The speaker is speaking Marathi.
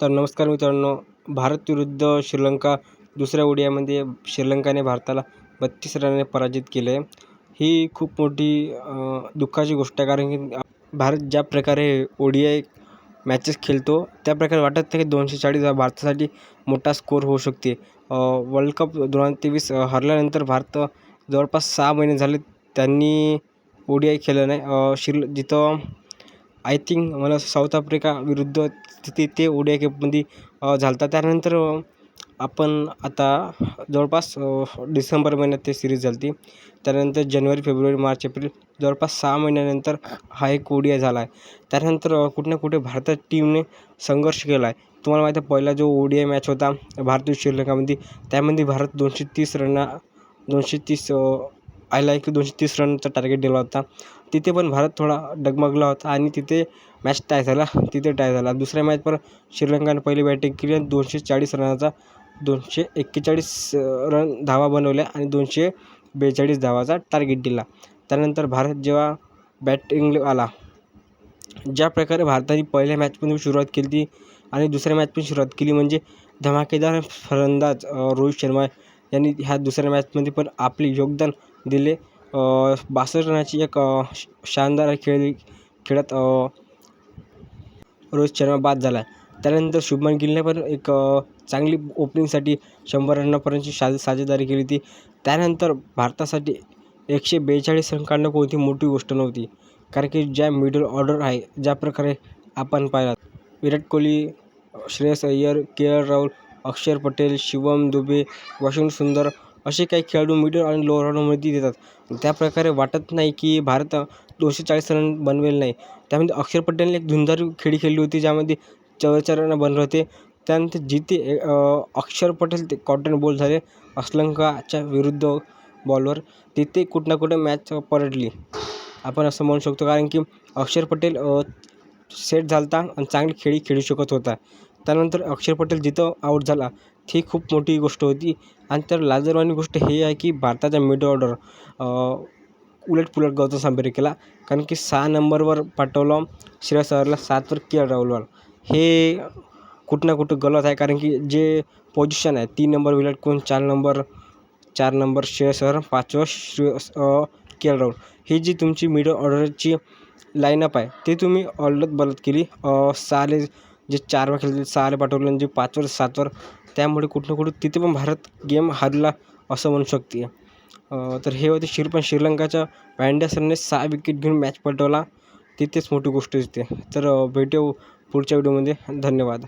तर नमस्कार मित्रांनो भारत विरुद्ध श्रीलंका दुसऱ्या ओडियामध्ये श्रीलंकाने भारताला बत्तीस रनाने पराजित केले आहे ही खूप मोठी दुःखाची गोष्ट आहे कारण की भारत ज्या प्रकारे ओडिआय मॅचेस खेळतो त्या प्रकारे वाटत नाही की दोनशे चाळीस हा भारतासाठी मोठा स्कोर होऊ शकते. वर्ल्ड कप दोन हजार तेवीस हरल्यानंतर भारत जवळपास सहा महिने झाले त्यांनी ओडिआय खेळलं नाही. श्री जिथं आय थिंक मला साऊथ आफ्रिका विरुद्ध तिथे ते ओडिया कपमध्ये झाला होता त्यानंतर आपण आता जवळपास डिसेंबर महिन्यात ते सिरीज झाली होती त्यानंतर जानेवारी फेब्रुवारी मार्च एप्रिल जवळपास सहा महिन्यानंतर हा एक ओडिया झाला आहे. त्यानंतर कुठे ना कुठे भारतात टीमने संघर्ष केला आहे. तुम्हाला माहीत आहे पहिला जो ओडिया मॅच होता भारत श्रीलंकामध्ये त्यामध्ये भारत दोनशे तीस रन दोनशे तीस आयला एक दोनशे तीस रनचा टार्गेट दिला होता. तिथे पण भारत थोडा डगमगला होता आणि तिथे मॅच टाय झाला. तिथे टाय झाला. दुसऱ्या मॅच पर श्रीलंकानं पहिली बॅटिंग केली आणि दोनशे चाळीस रनाचा दोनशे एक्केचाळीस रन धावा बनवल्या आणि दोनशे बेचाळीस धावाचा टार्गेट दिला. त्यानंतर भारत जेव्हा बॅटिंग आला ज्या प्रकारे भारताने पहिल्या मॅचमध्ये सुरुवात केली ती आणि दुसऱ्या मॅच पण सुरुवात केली म्हणजे धमाकेदार फलंदाज रोहित शर्मा यांनी ह्या दुसऱ्या मॅचमध्ये पण आपले योगदान दिले. बासष्ट रनाची एक शानदार खेळ खेळात रोहित शर्मा बाद झाला आहे त्यानंतर शुभमन गिलने पण एक चांगली ओपनिंगसाठी शंभर रनापर्यंतची साज साजेदारी केली होती. त्यानंतर भारतासाठी एकशे बेचाळीस रन काढणं कोणती मोठी गोष्ट नव्हती. कारण की ज्या मिडल ऑर्डर आहे ज्या प्रकारे आपण पाहिलात Virat Kohli Shreyas Iyer K L Rahul Axar Patel Shivam Dubey washing सुंदर असे काही खेळाडू मिडल आणि लोअर ऑर्डरमध्ये देतात. त्याप्रकारे वाटत नाही की भारत दोनशे चाळीस रन बनवेल नाही. त्यामध्ये अक्षर पटेलने एक धुंदार खेळी खेळली होती ज्यामध्ये चव्वेचाळीस रन बनले होते. त्यानंतर जिथे अक्षर पटेल ते कॉटन बॉल झाले श्रीलंकाच्या विरुद्ध बॉलवर तिथे कुठं ना कुठं मॅच पलटली आपण असं म्हणू शकतो कारण की अक्षर पटेल सेट झाला होता आणि चांगली खेळी खेळू शकत होता. त्यानंतर अक्षर पटेल जिथं आऊट झाला ती खूप मोठी गोष्ट होती. आणि तर लाजरवाणी गोष्ट हे आहे की भारताचा मिड ऑर्डर उलटपुलट गौतम सांबेरे केला कारण की सहा नंबरवर पाठवलं श्रेयस अय्यरला सातवर के एल राहुलवर हे कुठं ना कुठं गलत आहे कारण की जे पोझिशन आहे तीन नंबर विराट कोहली चार नंबर चार नंबर श्रेयस अय्यर पाचवं श्रेयस के एल राहुल. ही जी तुमची मिडल ऑर्डरची लाईनअप आहे ते तुम्ही ऑलत बलत केली. सहाले जे चारवर खेळले सहाले पाठवलं आणि जे पाचवर सातवर त्यामुळे कुठं ना कुठं तिथे पण भारत गेम हरला असं म्हणू शकते. तर हे होते श्री पण श्रीलंकाच्या पँड्यासरने सहा विकेट घेऊन मॅच पलटवला. तिथेच मोठी गोष्ट दिसते तर भेटू पुढच्या व्हिडिओमध्ये धन्यवाद.